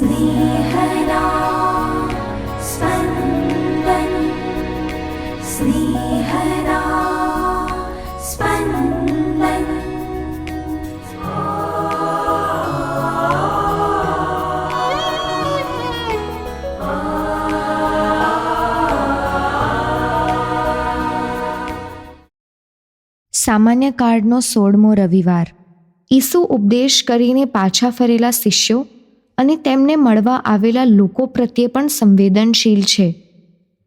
स्नेहदा स्पन्दन् स्नेहदा स्पन्दन् સામાન્ય કાળનો સોળમો રવિવાર ઈસુ ઉપદેશ કરીને પાછા ફરેલા શિષ્યો અને તેમને મળવા આવેલા લોકો પ્રત્યે પણ સંવેદનશીલ છે.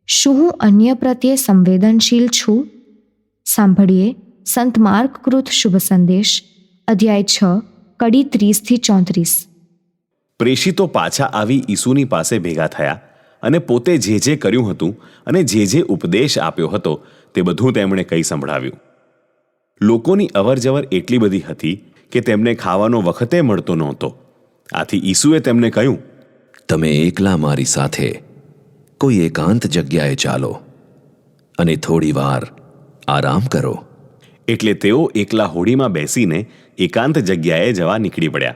શું હું અન્ય પ્રત્યે સંવેદનશીલ છું? સાંભળીએ સંત માર્ગકૃત શુભ સંદેશ, અધ્યાય છ, કડી ત્રીસથી ચોત્રીસ. પ્રેષિતો પાછા આવી ઈસુની પાસે ભેગા થયા અને પોતે જે જે કર્યું હતું અને જે જે ઉપદેશ આપ્યો હતો તે બધું તેમણે કહી સંભળાવ્યું. લોકોની અવરજવર એટલી બધી હતી કે તેમને ખાવાનો વખતે મળતો નહોતો. આથી ઈસુએ તેમને કહ્યું તમે એકલા મારી સાથે કોઈ એકાંત જગ્યાએ ચાલો અને થોડી વાર આરામ કરો. એટલે તેઓ એકલા હોડીમાં બેસીને એકાંત જગ્યાએ જવા નીકળી પડ્યા.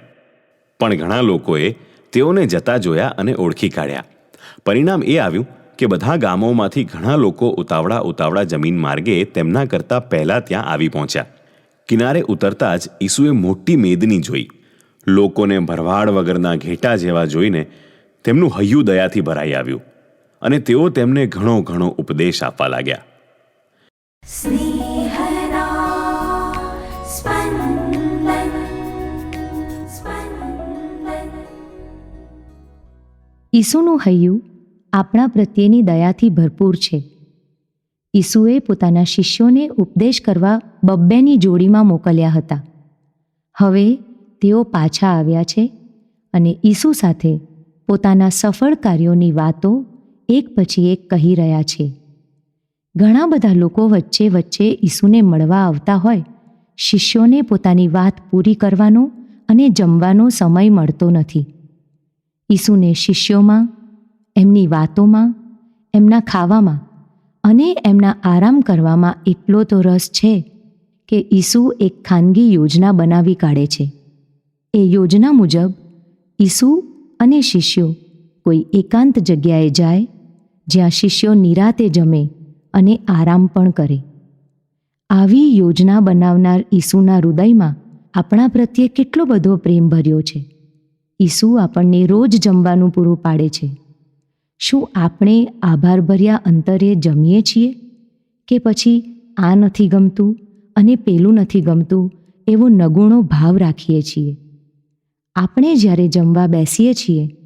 પણ ઘણા લોકોએ તેઓને જતા જોયા અને ઓળખી કાઢ્યા. પરિણામ એ આવ્યું કે બધા ગામોમાંથી ઘણા લોકો ઉતાવળા ઉતાવળા જમીન માર્ગે તેમના કરતાં પહેલા ત્યાં આવી પહોંચ્યા. કિનારે ઉતરતા જ ઈસુએ મોટી મેદની જોઈ. લોકોને ભરવાડ વગરના ઘેટા જેવા જોઈને તેમનું હૈયું દયાથી ભરાઈ આવ્યું અને તેઓ તેમને ઘણો ઘણો ઉપદેશ આપવા લાગ્યા. ઈસુનું હૈયું આપણા પ્રત્યેની દયાથી ભરપૂર છે. ઈસુએ પોતાના શિષ્યોને ઉપદેશ કરવા બબ્બેની જોડીમાં મોકલ્યા હતા. હવે તેઓ પાછા આવ્યા છે અને ઈસુ સાથે પોતાના સફળ કાર્યોની વાતો એક પછી એક કહી રહ્યા છે. ઘણા બધા લોકો વચ્ચે વચ્ચે ઈસુને મળવા આવતા હોય, શિષ્યોને પોતાની વાત પૂરી કરવાનો અને જમવાનો સમય મળતો નથી. ઈસુને શિષ્યોમાં, એમની વાતોમાં, એમના ખાવામાં અને એમના આરામ કરવામાં એટલો તો રસ છે કે ઈસુ એક ખાનગી યોજના બનાવી કાઢે છે. એ યોજના મુજબ ઈસુ અને શિષ્યો કોઈ એકાંત જગ્યાએ જાય જ્યાં શિષ્યો નિરાતે જમે અને આરામ પણ કરે. આવી યોજના બનાવનાર ઈસુના હૃદયમાં આપણા પ્રત્યે કેટલો બધો પ્રેમ ભર્યો છે. ઈસુ આપણને રોજ જમવાનું પૂરું પાડે છે. શું આપણે આભારભર્યા અંતરે જમીએ છીએ કે પછી આ નથી ગમતું અને પેલું નથી ગમતું એવો નગુણો ભાવ રાખીએ છીએ? આપણે જ્યારે જમવા બેસીએ છીએ,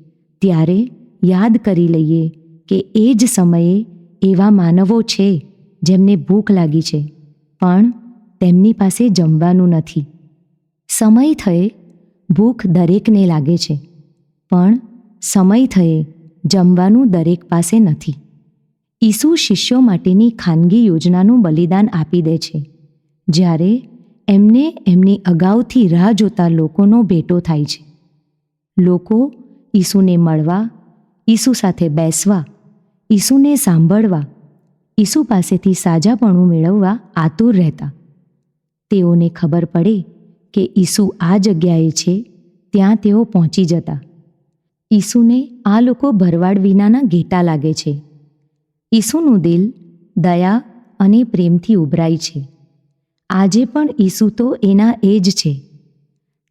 ત્યારે યાદ કરી લઈએ કે એ જ સમયે એવા માનવો છે જેમને ભૂખ લાગી છે, પણ તેમની પાસે જમવાનું નથી. સમય થયે ભૂખ દરેકને લાગે છે, પણ સમય થયે જમવાનું દરેક પાસે નથી. ઈસુ શિષ્યો માટેની ખાનગી યોજનાનું બલિદાન આપી દે છે. જ્યારે એમને એમની અગાઉથી રાહ જોતા લોકોનો ભેટો થાય છે. લોકો ઈસુને મળવા, ઈસુ સાથે બેસવા, ઈસુને સાંભળવા, ઈસુ પાસેથી સાજાપણું મેળવવા આતુર રહેતા. તેઓને ખબર પડે કે ઈસુ આ જગ્યાએ છે, ત્યાં તેઓ પહોંચી જતા. ઈસુને આ લોકો ભરવાડ વિનાના ઘેટા લાગે છે. ઈસુનું દિલ દયા અને પ્રેમથી ઉભરાય છે. આજે પણ ઈસુ તો એના એ જ છે.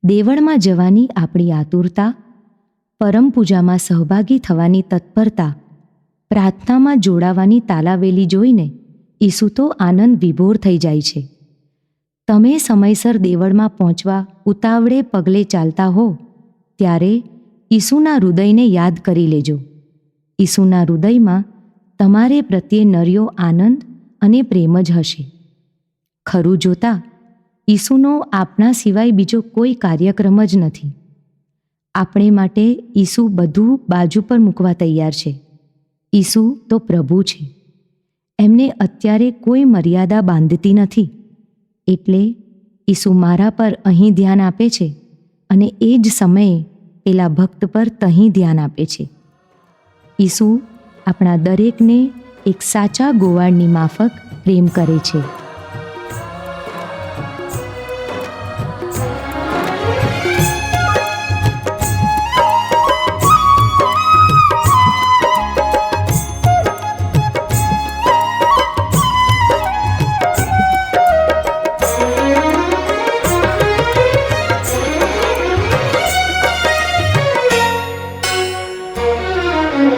દેવળમાં જવાની આપણી આતુરતા, પરમ પૂજામાં સહભાગી થવાની તત્પરતા, પ્રાર્થનામાં જોડાવાની તાલાવેલી જોઈને ઈસુ તો આનંદ વિભોર થઈ જાય છે. તમે સમયસર દેવળમાં પહોંચવા ઉતાવળે પગલે ચાલતા હો, ત્યારે ઈસુના હૃદયને યાદ કરી લેજો. ઈસુના હૃદયમાં તમારે પ્રત્યે નર્યો આનંદ અને પ્રેમ જ હશે. ખરું જોતા, ઈસુનો આપણા સિવાય બીજો કોઈ કાર્યક્રમ જ નથી. આપણે માટે ઈસુ બધું બાજુ પર મૂકવા તૈયાર છે. ઈસુ તો પ્રભુ છે. એમને અત્યારે કોઈ મર્યાદા બાંધતી નથી. એટલે ઈસુ મારા પર અહીં ધ્યાન આપે છે અને એ જ સમયે પેલા ભક્ત પર તહીં ધ્યાન આપે છે. ઈસુ આપણા દરેકને એક સાચા ગોવાળની માફક પ્રેમ કરે છે.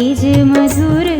तेज मधुर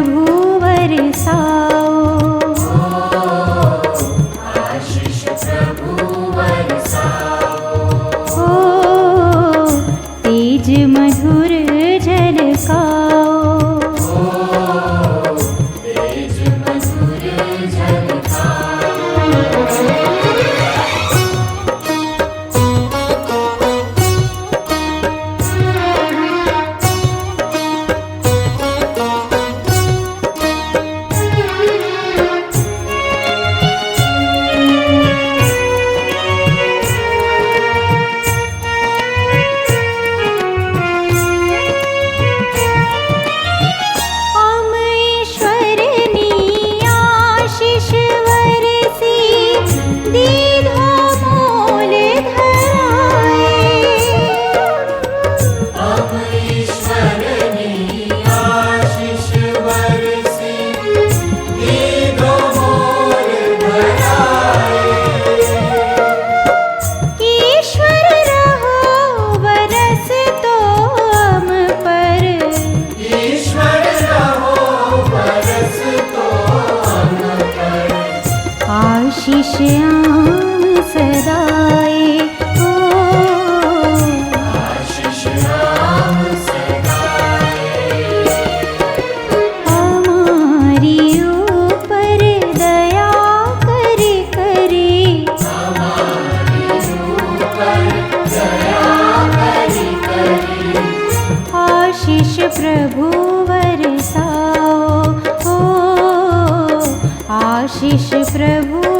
भूवर् सा। आशीष प्रभु